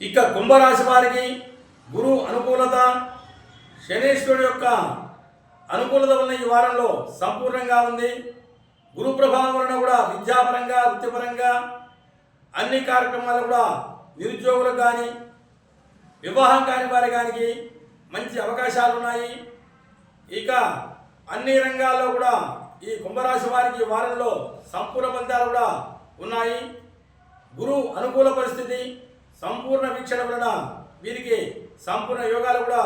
ఇక కుంభరాశి వారికి గురు అనుకూలత శనేశ్వరుడు యొక్క అనుకూలత ఉన్న ఈ వారంలో సంపూర్ణంగా ఉంది. గురు ప్రభావం వలన కూడా విద్యాపరంగా వృత్తిపరంగా అన్ని కార్యక్రమాలు కూడా నిరుద్యోగులకు కానీ వివాహం కాని వారి కానీ మంచి అవకాశాలు ఉన్నాయి. ఇక అన్ని రంగాల్లో కూడా ఈ కుంభరాశి వారికి ఈ వారంలో సంపూర్ణ బంధాలు కూడా ఉన్నాయి. గురువు అనుకూల పరిస్థితి సంపూర్ణ వీక్షణ వలన వీరికి సంపూర్ణ యోగాలు కూడా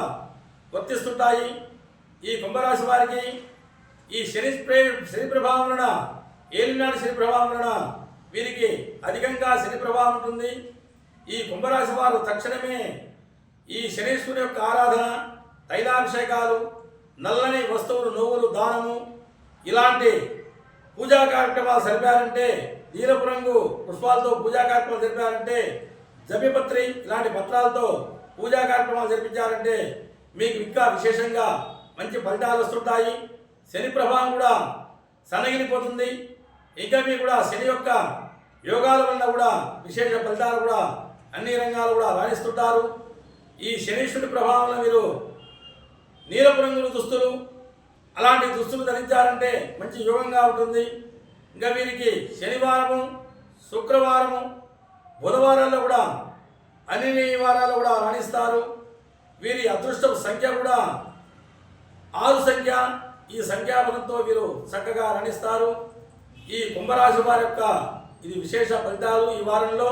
వర్తిస్తుంటాయి. ఈ కుంభరాశి వారికి ఈ శని శని ప్రభావం వలన ఏలినాడు శని ప్రభావం వలన వీరికి అధికంగా శని ప్రభావం ఉంటుంది. ఈ కుంభరాశి వారు తక్షణమే ఈ శనీశ్వరుని యొక్క ఆరాధన తైలాభిషేకాలు నల్లని వస్తువులు నువ్వులు దానము ఇలాంటి పూజా కార్యక్రమాలు జరిపారంటే నీలపు రంగు పుష్పాలతో పూజా కార్యక్రమాలు జరిపారంటే జపిపత్రి ఇలాంటి పత్రాలతో పూజా కార్యక్రమాలు జరిపించారంటే మీకు ఇంకా విశేషంగా మంచి ఫలితాలు వస్తుంటాయి. శని ప్రభావం కూడా సన్నగిలిపోతుంది. ఇంకా మీకు కూడా శని యొక్క యోగాల వల్ల కూడా విశేష ఫలితాలు కూడా అన్ని రంగాలు కూడా రాణిస్తుంటారు. ఈ శనీశ్వరుడి ప్రభావంలో మీరు నీలపు రంగుల దుస్తులు అలాంటి దుస్తులు ధరించారంటే మంచి యోగంగా ఉంటుంది. ఇంకా వీరికి శనివారము శుక్రవారము బుధవారాల్లో కూడా అన్ని నియమాలు కూడా రాణిస్తారు. వీరి అదృష్టం సంఖ్య కూడా ఆరు సంఖ్య. ఈ సంఖ్యాబలంతో వీరు చక్కగా రాణిస్తారు. ఈ కుంభరాశి వారి యొక్క ఇది విశేష ఫలితాలు ఈ వారంలో.